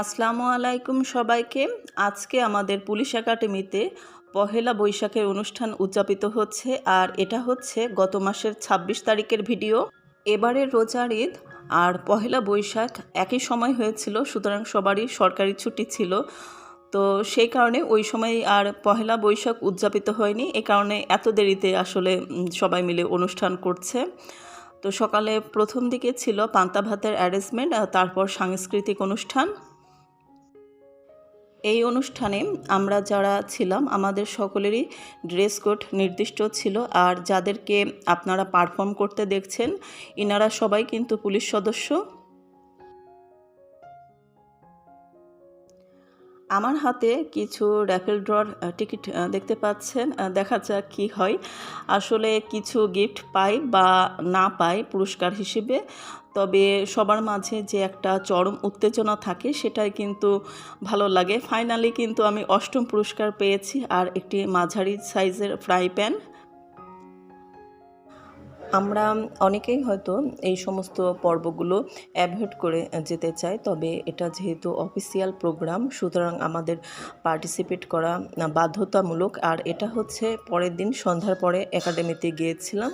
আসসালামু আলাইকুম সবাইকে। আজকে আমাদের পুলিশ একাডেমিতে পহেলা বৈশাখের অনুষ্ঠান উদযাপিত হচ্ছে আর এটা হচ্ছে গত মাসের ২৬ তারিখের ভিডিও। এবারের রোজার ঈদ আর পহেলা বৈশাখ একই সময় হয়েছিল, সুতরাং সবারই সরকারি ছুটি ছিল। তো সেই কারণে ওই সময় আর পহেলা বৈশাখ উদযাপিত হয়নি। এই কারণে এত দেরিতে আসলে সবাই মিলে অনুষ্ঠান করছে। তো সকালে প্রথম দিকে ছিল পান্তা ভাতের অ্যারেঞ্জমেন্ট তারপর সাংস্কৃতিক অনুষ্ঠান। এই অনুষ্ঠানে আমরা যারা ছিলাম, আমাদের সকলেরই ড্রেস কোড নির্দিষ্ট ছিল। আর যাদেরকে আপনারা পারফর্ম করতে দেখছেন, ইনারা সবাই কিন্তু পুলিশ সদস্য। আমার হাতে কিছু র্যাফেল ড্রর টিকিট দেখতে পাচ্ছেন। দেখা যাক কী হয়। আসলে কিছু গিফট পাই বা না পাই পুরস্কার হিসেবে। তবে সবার মাঝে যে একটা চরম উত্তেজনা থাকে, সেটাই কিন্তু ভালো লাগে। ফাইনালি কিন্তু আমি অষ্টম পুরস্কার পেয়েছি আর একটি মাঝারি সাইজের ফ্রাই প্যান আমরা অনেকেই হয়তো এই সমস্ত পর্বগুলো অ্যাভয়েড করে যেতে চাই, তবে এটা যেহেতু অফিসিয়াল প্রোগ্রাম সুতরাং আমাদের পার্টিসিপেট করা বাধ্যতামূলক। আর এটা হচ্ছে পরের দিন, সন্ধ্যার পরে একাডেমিতে গিয়েছিলাম।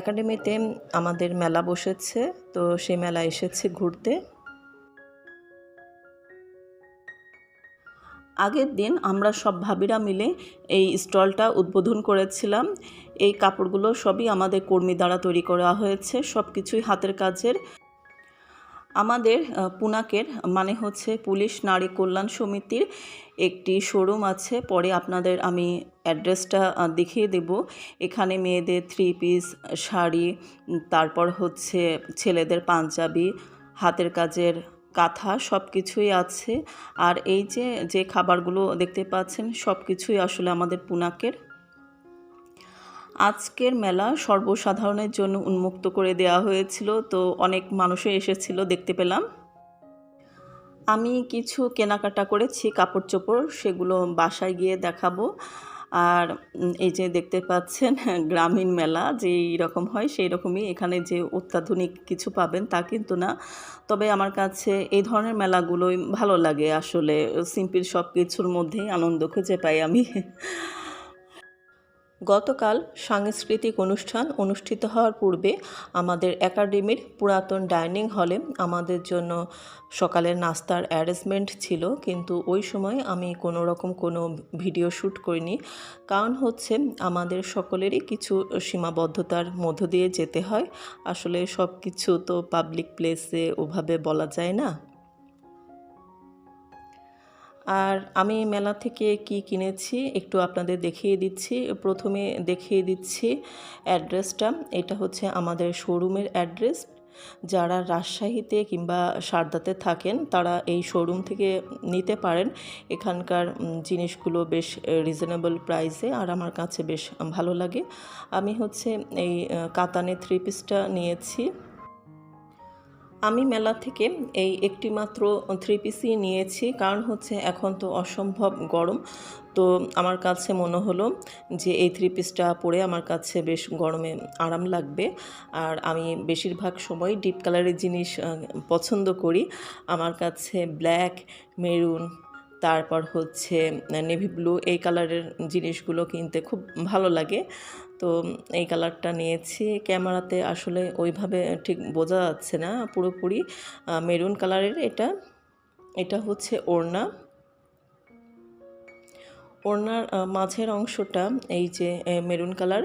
একাডেমিতে আমাদের মেলা বসেছে, তো সেই মেলা এসেছে ঘুরতে। আগের দিন আমরা সব ভাবিরা মিলে এই স্টলটা উদ্বোধন করেছিলাম। এই কাপড়গুলো সবই আমাদের কর্মী দ্বারা তৈরি করা হয়েছে, সব কিছুই হাতের কাজের। আমাদের পুনাকের মানে হচ্ছে পুলিশ নারী কল্যাণ সমিতির একটি শোরুম আছে। পরে আপনাদের আমি অ্যাড্রেসটা দেখিয়ে দেব। এখানে মেয়েদের থ্রি পিস শাড়ি তারপর হচ্ছে ছেলেদের পাঞ্জাবি, হাতের কাজের কাঁথা সব কিছুই আছে। আর এই যে যে খাবারগুলো দেখতে পাচ্ছেন সব কিছুই আসলে আমাদের পুনাকের। আজকের মেলা সর্বসাধারণের জন্য উন্মুক্ত করে দেওয়া হয়েছিল, তো অনেক মানুষই এসেছিল, দেখতে পেলাম। আমি কিছু কেনাকাটা করেছি কাপড় চোপড় সেগুলো বাসায় গিয়ে দেখাবো। আর এই যে দেখতে পাচ্ছেন গ্রামীণ মেলা যেই রকম হয় সেই রকমই এখানে যে অত্যাধুনিক কিছু পাবেন তা কিন্তু না। তবে আমার কাছে এই ধরনের মেলাগুলোই ভালো লাগে আসলে। সিম্পির সব কিছুর মধ্যেই আনন্দ খুঁজে পাই আমি। গতকাল সাংস্কৃতিক অনুষ্ঠান অনুষ্ঠিত হওয়ার পূর্বে আমাদের একাডেমির পুরাতন ডাইনিং হলে আমাদের জন্য সকালের নাস্তার অ্যারেঞ্জমেন্ট ছিল, কিন্তু ওই সময় আমি কোনো রকম কোনো ভিডিও শ্যুট করিনি। কারণ হচ্ছে আমাদের সকলেরই কিছু সীমাবদ্ধতার মধ্য দিয়ে যেতে হয়। আসলে সব কিছু তো পাবলিক প্লেসে ওভাবে বলা যায় না। আর আমি মেলা থেকে কি কিনেছি একটু আপনাদের দেখিয়ে দিচ্ছি। প্রথমে দেখিয়ে দিচ্ছি অ্যাড্রেসটা। এটা হচ্ছে আমাদের শোরুমের অ্যাড্রেস। যারা রাজশাহীতে কিংবা সারদাতে থাকেন, তারা এই শোরুম থেকে নিতে পারেন। এখানকার জিনিসগুলো বেশ রিজনেবল প্রাইসে আর আমার কাছে বেশ ভালো লাগে। আমি হচ্ছে এই কাতানে থ্রি পিসটা নিয়েছি। আমি মেলা থেকে এই একটি মাত্র থ্রি পিসি নিয়েছি। কারণ হচ্ছে এখন তো অসম্ভব গরম। তো আমার কাছে মনে হলো যে এই থ্রি পিসটা পরে আমার কাছে বেশ গরমে আরাম লাগবে। আর আমি বেশিরভাগ সময় ডিপ কালারের জিনিস পছন্দ করি। আমার কাছে ব্ল্যাক মেরুন তারপর হচ্ছে নেভি ব্লু এই কালারের জিনিসগুলো কিনতে খুব ভালো লাগে। তো এই কালারটা নিয়েছি। ক্যামেরাতে আসলে ওইভাবে ঠিক বোঝা যাচ্ছে না পুরোপুরি। মেরুন কালারের এটা। এটা হচ্ছে ওড়না। ওড়নার মাঝের অংশটা এই যে মেরুন কালার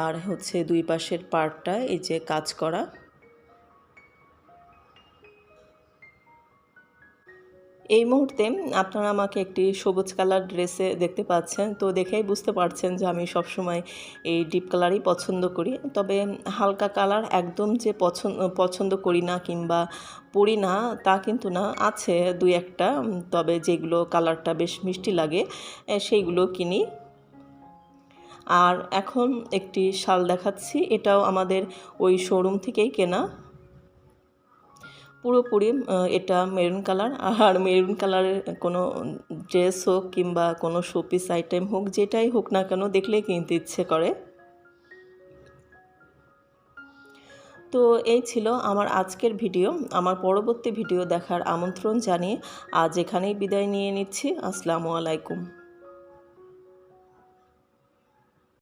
আর হচ্ছে দুই পাশের পার্টটা এই যে কাজ করা। এই মুহূর্তে আপনারা আমাকে একটি সবুজ কালার ড্রেসে দেখতে পাচ্ছেন। তো দেখেই বুঝতে পারছেন যে আমি সবসময় এই ডিপ কালারই পছন্দ করি। তবে হালকা কালার একদম যে পছন্দ পছন্দ করি না কিংবা পরি না, তা কিন্তু না। আছে দুই একটা, তবে যেগুলো কালারটা বেশ মিষ্টি লাগে সেইগুলো কিনি। আর এখন একটি শাল দেখাচ্ছি। এটাও আমাদের ওই শোরুম থেকেই কেনা। পুরোপুরি এটা মেরুন কালার আর মেরুন কালারের কোনো ড্রেস হোক কিংবা কোনো শোপিস আইটেম হোক, যেটাই হোক না কেন দেখলেই কিনতে ইচ্ছে করে। তো এই ছিল আমার আজকের ভিডিও। আমার পরবর্তী ভিডিও দেখার আমন্ত্রণ জানিয়ে আজ এখানেই বিদায় নিয়ে নিচ্ছি। আসসালামু আলাইকুম।